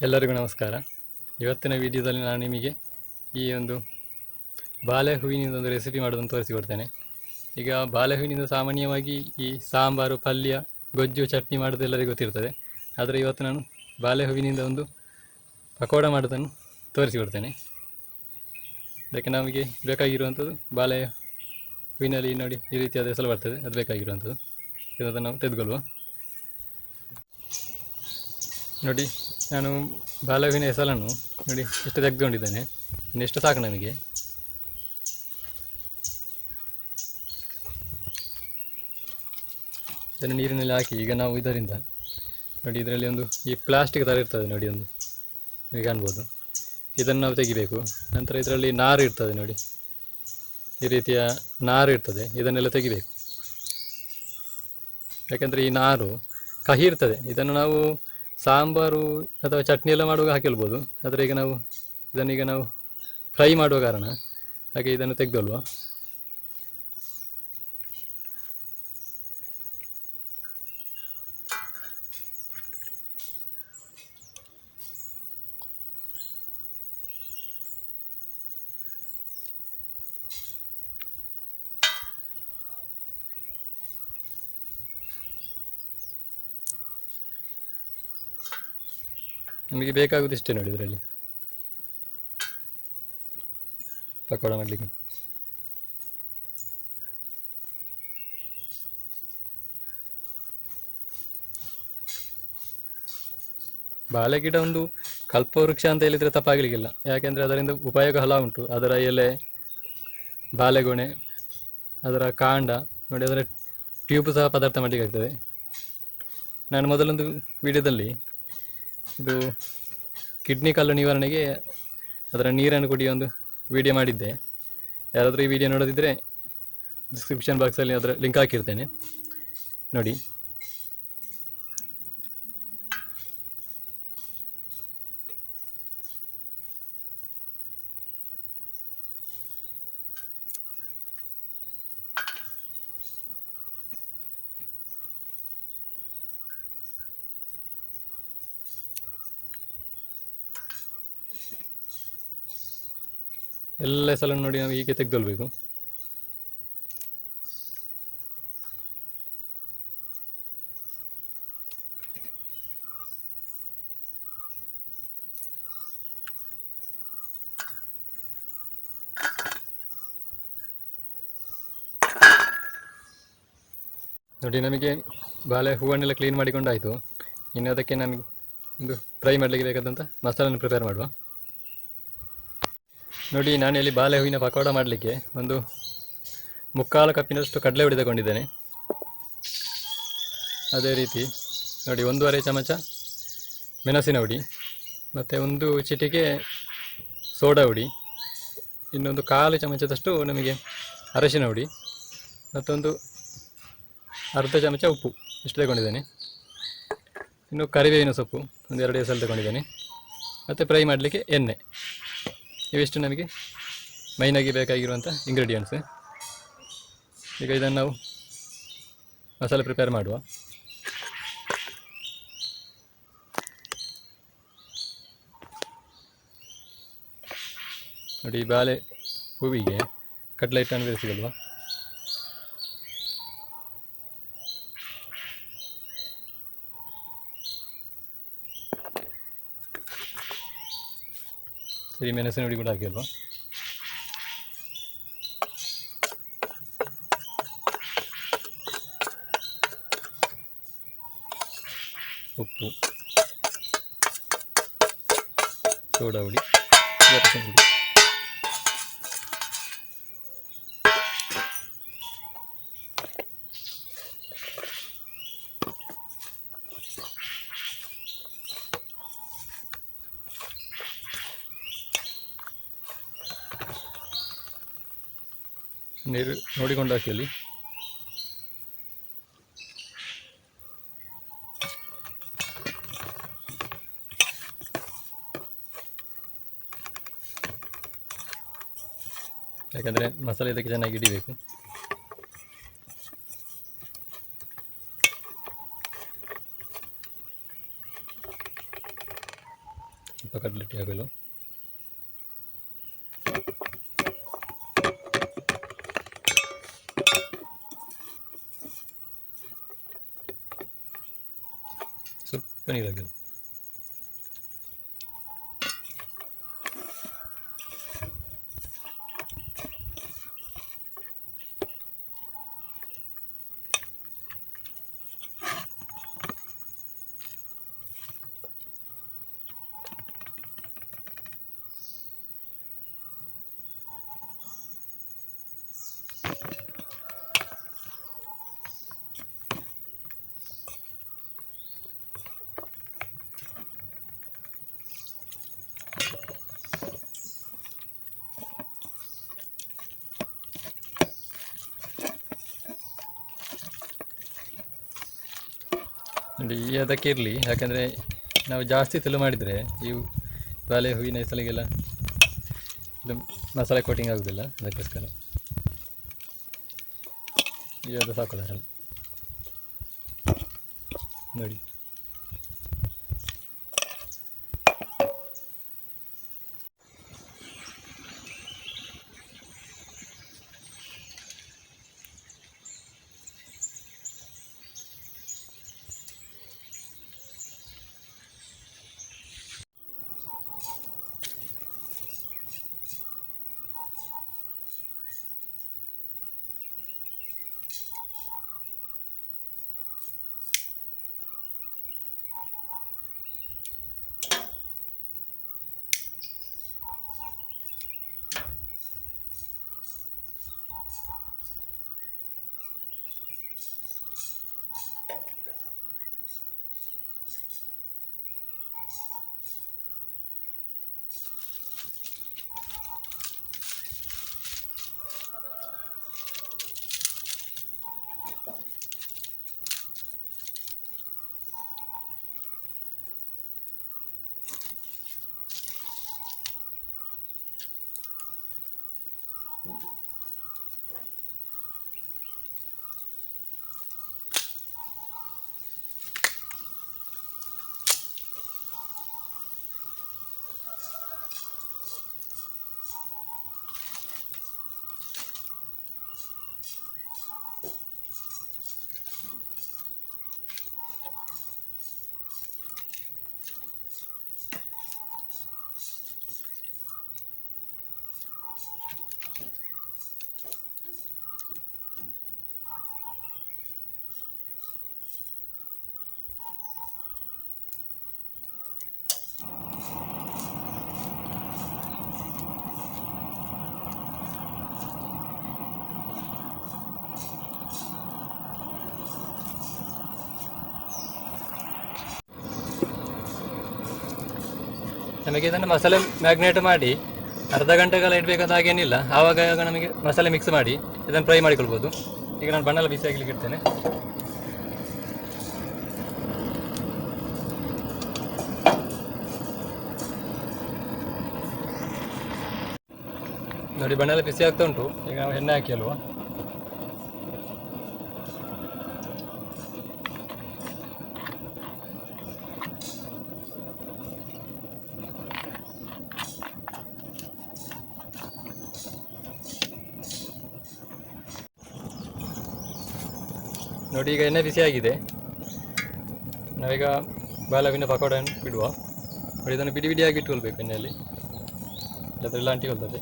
ಎಲ್ಲರಿಗೂ ನಮಸ್ಕಾರ. ಇವತ್ತಿನ ವಿಡಿಯೋದಲ್ಲಿ ನಾನು ನಿಮಗೆ ಈ ಒಂದು ಬಾಳೆ ಹೂವಿನಿಂದ ಒಂದು ರೆಸಿಪಿ ಮಾಡೋದನ್ನು ತೋರಿಸಿಕೊಡ್ತೇನೆ ಈಗ ಬಾಳೆ ಹೂವಿನಿಂದ ಸಾಮಾನ್ಯವಾಗಿ ಈ ಸಾಂಬಾರು, ಪಲ್ಯ, ಗೊಜ್ಜು, ಚಟ್ನಿ ಮಾಡೋದು ಎಲ್ಲರಿಗೂ ಗೊತ್ತಿರ್ತದೆ. ಆದರೆ ಇವತ್ತು ನಾನು ಬಾಳೆ ಹೂವಿನಿಂದ ಒಂದು ಪಕೋಡ ಮಾಡೋದನ್ನು ತೋರಿಸಿಕೊಡ್ತೇನೆ ಅದಕ್ಕೆ ನಮಗೆ ಬೇಕಾಗಿರುವಂಥದ್ದು ಬಾಳೆ ಹೂವಿನಲ್ಲಿ ನೋಡಿ ಈ ರೀತಿಯಾದ ಹೆಸರು ಬರ್ತದೆ. ಅದು ಬೇಕಾಗಿರುವಂಥದ್ದು. ಇದನ್ನು ನಾವು ತೆಗೆದುಕೊಳ್ಳುವ. ನೋಡಿ ನಾನು ಬಾಲವಿನ ಹೆಸರನ್ನು ನೋಡಿ ಇಷ್ಟು ತೆಗೆದುಕೊಂಡಿದ್ದೇನೆ. ಇನ್ನೆಷ್ಟು ಸಾಕು ನನಗೆ. ಇದನ್ನು ನೀರಿನಲ್ಲಿ ಹಾಕಿ ಈಗ ನಾವು ಇದರಿಂದ ನೋಡಿ ಇದರಲ್ಲಿ ಒಂದು ಈ ಪ್ಲಾಸ್ಟಿಕ್ ಥರ ಇರ್ತದೆ ನೋಡಿ ಒಂದು. ನೀವು ಕಾಣ್ಬೋದು. ಇದನ್ನು ನಾವು ತೆಗಿಬೇಕು. ನಂತರ ಇದರಲ್ಲಿ ನಾರು ಇರ್ತದೆ ನೋಡಿ. ಈ ರೀತಿಯ ನಾರು ಇರ್ತದೆ. ಇದನ್ನೆಲ್ಲ ತೆಗಿಬೇಕು. ಯಾಕೆಂದರೆ ಈ ನಾರು ಕಹಿ ಇರ್ತದೆ. ಇದನ್ನು ನಾವು ಸಾಂಬಾರು ಅಥವಾ ಚಟ್ನಿ ಎಲ್ಲ ಮಾಡುವಾಗ ಹಾಕಿಲ್ಬೋದು ಆದರೆ ಈಗ ನಾವು ಇದನ್ನೀಗ ನಾವು ಫ್ರೈ ಮಾಡುವ ಕಾರಣ ಹಾಗೆ ಇದನ್ನು ತೆಗೆದಲ್ವಾ ನಮಗೆ ಬೇಕಾಗುದು ಇಷ್ಟೇ ನೋಡಿ ಇದರಲ್ಲಿ. ಪಕೋಡ ಮಾಡಲಿಕ್ಕೆ. ಬಾಳೆಗಿಡ ಒಂದು ಕಲ್ಪವೃಕ್ಷ ಅಂತ ಹೇಳಿದರೆ ತಪ್ಪಾಗಲಿಕ್ಕಿಲ್ಲ. ಯಾಕೆಂದರೆ ಅದರಿಂದ ಉಪಯೋಗ ಹಲ ಉಂಟು. ಅದರ ಎಲೆ ಬಾಳೆಗೊಣೆ ಅದರ ಕಾಂಡ, ನೋಡಿ ಅದರ ಟ್ಯೂಬ್ ಸಹ ಪದಾರ್ಥ ಮಾಡಲಿಕ್ಕೆ ಆಗ್ತದೆ ನಾನು ಮೊದಲೊಂದು ವಿಡಿಯೋದಲ್ಲಿ ಇದು ಕಿಡ್ನಿ ಕಲ್ಲು ನಿವಾರಣೆಗೆ ಅದರ ನೀರನ್ನು ಕುಡಿಯೋ ಒಂದು ವಿಡಿಯೋ ಮಾಡಿದ್ದೆ. ಯಾರಾದರೂ ಈ ವಿಡಿಯೋ ನೋಡೋದಿದ್ದರೆ ಡಿಸ್ಕ್ರಿಪ್ಷನ್ ಬಾಕ್ಸಲ್ಲಿ ಅದರ ಲಿಂಕ್ ಹಾಕಿರ್ತೇನೆ. ನೋಡಿ. ಎಲ್ಲ ಸಲ ನೋಡಿ ನಾವು ಹೀಗೆ ತೆಗೆದೊಳ್ಬೇಕು ನೋಡಿ ನಮಗೆ ಬಾಳೆ ಹೂವನ್ನೆಲ್ಲ ಕ್ಲೀನ್ ಮಾಡಿಕೊಂಡಾಯಿತು. ಇನ್ನು ಅದಕ್ಕೆ ನಮಗೆ ಒಂದು ಫ್ರೈ ಮಾಡಲಿಕ್ಕೆ ಬೇಕಾದಂಥ ಮಸಾಲನ್ನು ಪ್ರಿಪೇರ್ ಮಾಡುವ. ನೋಡಿ ನಾನಿಲ್ಲಿ ಬಾಳೆ ಹೂವಿನ ಪಕೋಡ ಮಾಡಲಿಕ್ಕೆ ಒಂದು ಮುಕ್ಕಾಲು ಕಪ್ಪಿನಷ್ಟು ಕಡಲೆ ಹುಡಿ ತಗೊಂಡಿದ್ದೇನೆ. ಅದೇ ರೀತಿ, ನೋಡಿ, ಒಂದೂವರೆ ಚಮಚ ಮೆಣಸಿನ ಹುಡಿ, ಮತ್ತು ಒಂದು ಚಿಟಿಕೆ ಸೋಡಾ ಹುಡಿ, ಇನ್ನೊಂದು ಕಾಲು ಚಮಚದಷ್ಟು ನಮಗೆ ಅರಶಿನ ಹುಡಿ, ಮತ್ತೊಂದು ಅರ್ಧ ಚಮಚ ಉಪ್ಪು ಇಷ್ಟು ತಗೊಂಡಿದ್ದೇನೆ. ಇನ್ನು ಕರಿಬೇವಿನ ಸೊಪ್ಪು ಒಂದು ಎರಡು ಎಸಲು ತಗೊಂಡಿದ್ದೇನೆ. ಮತ್ತು ಫ್ರೈ ಮಾಡಲಿಕ್ಕೆ ಎಣ್ಣೆ. ಇವಿಷ್ಟು ನಮಗೆ? ಮೈನಾಗಿ ಬೇಕಾಗಿರುವಂಥ ಇಂಗ್ರೀಡಿಯೆಂಟ್ಸ್ ಈಗ ಇದನ್ನು ನಾವು ಮಸಾಲೆ ಪ್ರಿಪೇರ್ ಮಾಡುವ. ನೋಡಿ ಬಾಳೆ ಹೂವಿಗೆ ಕಡಲೆ ಹಿಟ್ಟನ್ನು ಬೆರೆಸಿದಲ್ವಾ ಸರಿ ಮೆಣಸಿನ ಹುಡಿ ಕೂಡ ಹಾಕಿ ಅಲ್ವಾ ಉಪ್ಪು ಸೋಡಾ ನೀರು ನೋಡಿಕೊಂಡು ಹಾಕಿ ಅಲ್ಲಿ ಯಾಕಂದರೆ ಮಸಾಲೆ ಇದಕ್ಕೆ ಚೆನ್ನಾಗಿ ಹಿಡಿಬೇಕು. ಸ್ವಲ್ಪ ಹಾಕಲು. ಸ್ವಲ್ಪ ನೀರು ನೋಡಿ ಈ ಅದಕ್ಕೆ ಇರಲಿ. ಯಾಕಂದರೆ ನಾವು ಜಾಸ್ತಿ ತೆಲು ಮಾಡಿದರೆ ಈ ಬಾಳೆ ಹೂವಿನ ಹೆಸಲಿಗೆಲ್ಲ ಇದು ಮಸಾಲೆ ಕೋಟಿಂಗ್ ಆಗೋದಿಲ್ಲ. ಅದಕ್ಕೋಸ್ಕರ ಈ ಅದು ಸಾಕು ನೋಡಿ. ನಮಗೆ ಇದನ್ನು ಮಸಾಲೆ ಮ್ಯಾಗ್ನೇಟ್ ಮಾಡಿ ಅರ್ಧ ಗಂಟೆಗಳ ಕಾಲ ಇಡಬೇಕಂತ ಹಾಗೇನಿಲ್ಲ. ಆವಾಗ ಆವಾಗ ನಮಗೆ ಮಸಾಲೆ ಮಿಕ್ಸ್ ಮಾಡಿ ಇದನ್ನು ಫ್ರೈ ಮಾಡಿಕೊಳ್ಬೋದು. ಈಗ ನಾನು ಬಣ್ಣ ಬಿಸಿ ಆಗಲಿಕ್ಕೆ ಇಡ್ತೇನೆ. ನೋಡಿ ಬಣ್ಣ ಬಿಸಿ ಆಗ್ತಾ ಉಂಟು. ಈಗ ನಾವು ಎಣ್ಣೆ ಹಾಕಿ ಅಲ್ವಾ? ನೋಡಿ, ಈಗ ಎಣ್ಣೆ ಆಗಿದೆ. ನಾವೀಗ ಬಾಲವಿನ ಪಕೋಡನ್ನು ಬಿಡುವ. ನೋಡಿ, ಇದನ್ನು ಬಿಡಿ ಬಿಡಿಯಾಗಿ ಇಟ್ಕೊಳ್ಬೇಕು ಎಣ್ಣೆಯಲ್ಲಿ. ಅದರಲ್ಲಿ ಅಂಟಿಕೊಳ್ತದೆ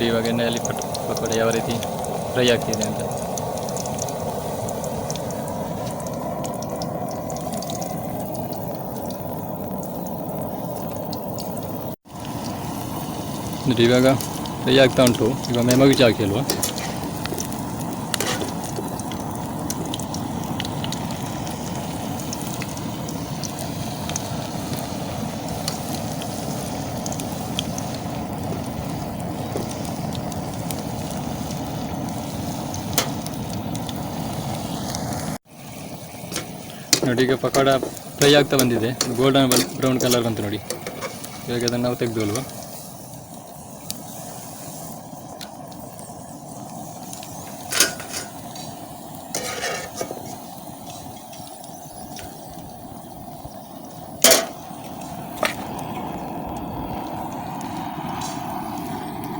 ನೋಡಿ ಇವಾಗ ಎಣ್ಣೆಯಲ್ಲಿ ಪಟ್ ಪಕೋಡ ಯಾವ ರೀತಿ ಫ್ರೈ ಆಗ್ತಿದೆ ಅಂತ. ನೋಡಿ ಇವಾಗ ಫ್ರೈ ಆಗ್ತಾ ಉಂಟು. ಈಗ ಮೆಮಗಿಚ್ ಹಾಕಿ ನೋಡಿ ಈಗ ಪಕೋಡ ಫ್ರೈ ಆಗ್ತಾ ಬಂದಿದೆ. ಗೋಲ್ಡನ್ ಬ್ರೌನ್ ಕಲರ್ ಬಂತು ನೋಡಿ. ಇವಾಗ ಅದನ್ನು ನಾವು ತೆಗೆದು ಅಲ್ವಾ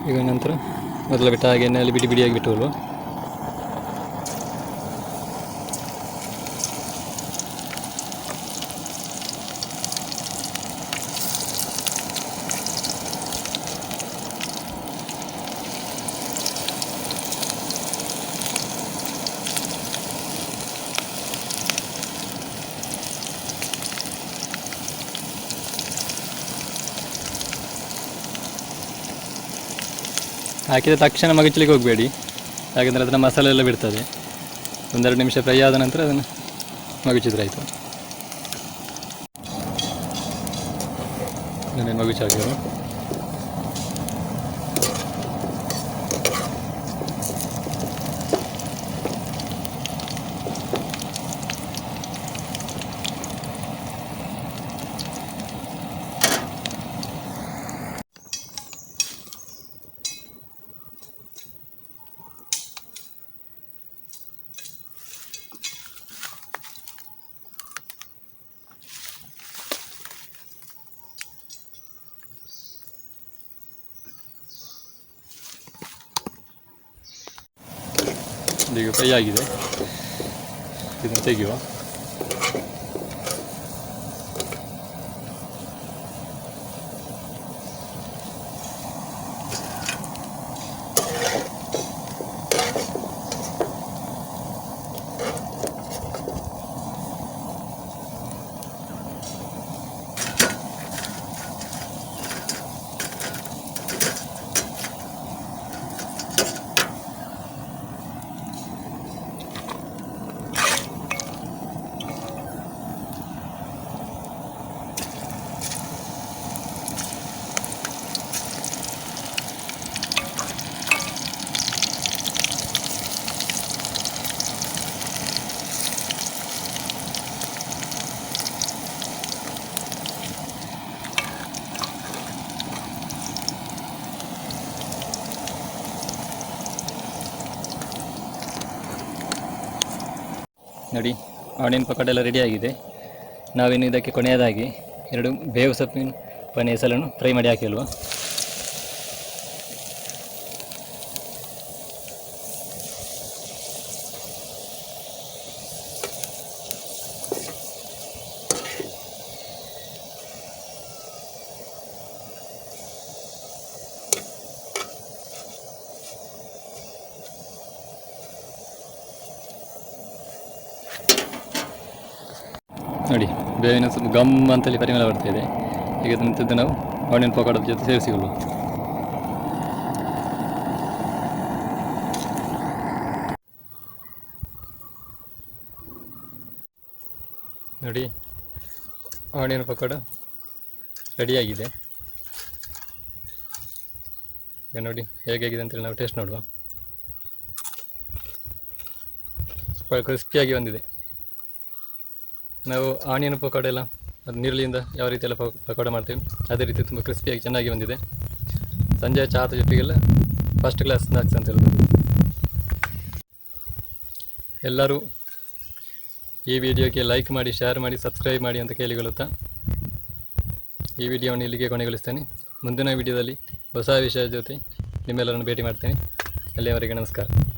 ಈಗ ನಂತರ ಮೊದಲ ಬಿಟ್ಟ ಹಾಗೆ ಎಣ್ಣೆಯಲ್ಲಿ ಬಿಡಿ ಬಿಡಿಯಾಗಿ ಬಿಟ್ಟು ಹಾಕಿದ ತಕ್ಷಣ ಮಗಚಲಿಕ್ಕೆ ಹೋಗಬೇಡಿ. ಯಾಕಂದರೆ ಅದನ್ನು ಮಸಾಲೆ ಎಲ್ಲ ಬಿಡ್ತದೆ. ಒಂದೆರಡು ನಿಮಿಷ ಫ್ರೈ ಆದ ನಂತರ ಅದನ್ನು ಮಗುಚಿದ್ರೆ ಆಯಿತು. ಇದನ್ನೇ ಮಗುಚಿ ಹಾಕಿದ್ರು ಈಗ ಫ್ರೈ ಆಗಿದೆ ಇದನ್ನು ತೆಗೆಯುವ ನೋಡಿ ಆನಿಯನ್ ಪಕೋಡ ಎಲ್ಲ ರೆಡಿಯಾಗಿದೆ ನಾವಿನ್ನು ಇದಕ್ಕೆ ಕೊನೆಯದಾಗಿ ಎರಡು ಬೇವು ಸೊಪ್ಪಿನ ಪನೀರ್ ಸಲನ್ನು ಫ್ರೈ ಮಾಡಿ ಹಾಕಿ ಅಲ್ವಾ ನೋಡಿ ಬೇವಿನ ಸ್ವಲ್ಪ ಗಮ್ ಅಂತೇಳಿ ಪರಿಮಳ ಬರ್ತಾ ಇದೆ. ಈಗ ಅದನ್ನು ನಾವು ಆನಿಯನ್ ಪಕೋಡದ ಜೊತೆ ಸೇರಿಸಿಕೊಳ್ಳುವ ನೋಡಿ ಆನಿಯನ್ ಪಕೋಡ ರೆಡಿಯಾಗಿದೆ ಈಗ ನೋಡಿ ಹೇಗಾಗಿದೆ ಅಂತೇಳಿ ನಾವು ಟೇಸ್ಟ್ ನೋಡುವ. ಸ್ವಲ್ಪ ಕ್ರಿಸ್ಪಿಯಾಗಿ ಬಂದಿದೆ. ನಾವು ಆನಿಯನ್ ಪಕೋಡ ಎಲ್ಲ ಅದು ನೀರುಳ್ಳಿಯಿಂದ ಯಾವ ರೀತಿ ಎಲ್ಲ ಪಕ್- ಪಕೋಡ ಮಾಡ್ತೀವಿ, ಅದೇ ರೀತಿ ತುಂಬ ಕ್ರಿಸ್ಪಿಯಾಗಿ ಚೆನ್ನಾಗಿ ಬಂದಿದೆ. ಸಂಜೆ ಚಾತ ಜೊತೆಗೆಲ್ಲ ಫಸ್ಟ್ ಕ್ಲಾಸ್ ಸ್ನ್ಯಾಕ್ಸ್ ಅಂತ ಹೇಳ್ಬೋದು. ಎಲ್ಲರೂ ಈ ವಿಡಿಯೋಗೆ ಲೈಕ್ ಮಾಡಿ ಶೇರ್ ಮಾಡಿ ಸಬ್ಸ್ಕ್ರೈಬ್ ಮಾಡಿ ಅಂತ ಕೇಳಿಕೊಳ್ಳುತ್ತಾ ಈ ವಿಡಿಯೋವನ್ನು ಇಲ್ಲಿಗೆ ಕೊನೆಗೊಳಿಸ್ತೇನೆ. ಮುಂದಿನ ವಿಡಿಯೋದಲ್ಲಿ ಹೊಸ ವಿಷಯದ ಜೊತೆ ನಿಮ್ಮೆಲ್ಲರನ್ನು ಭೇಟಿ ಮಾಡ್ತೇನೆ. ಅಲ್ಲಿಯವರೆಗೆ ನಮಸ್ಕಾರ.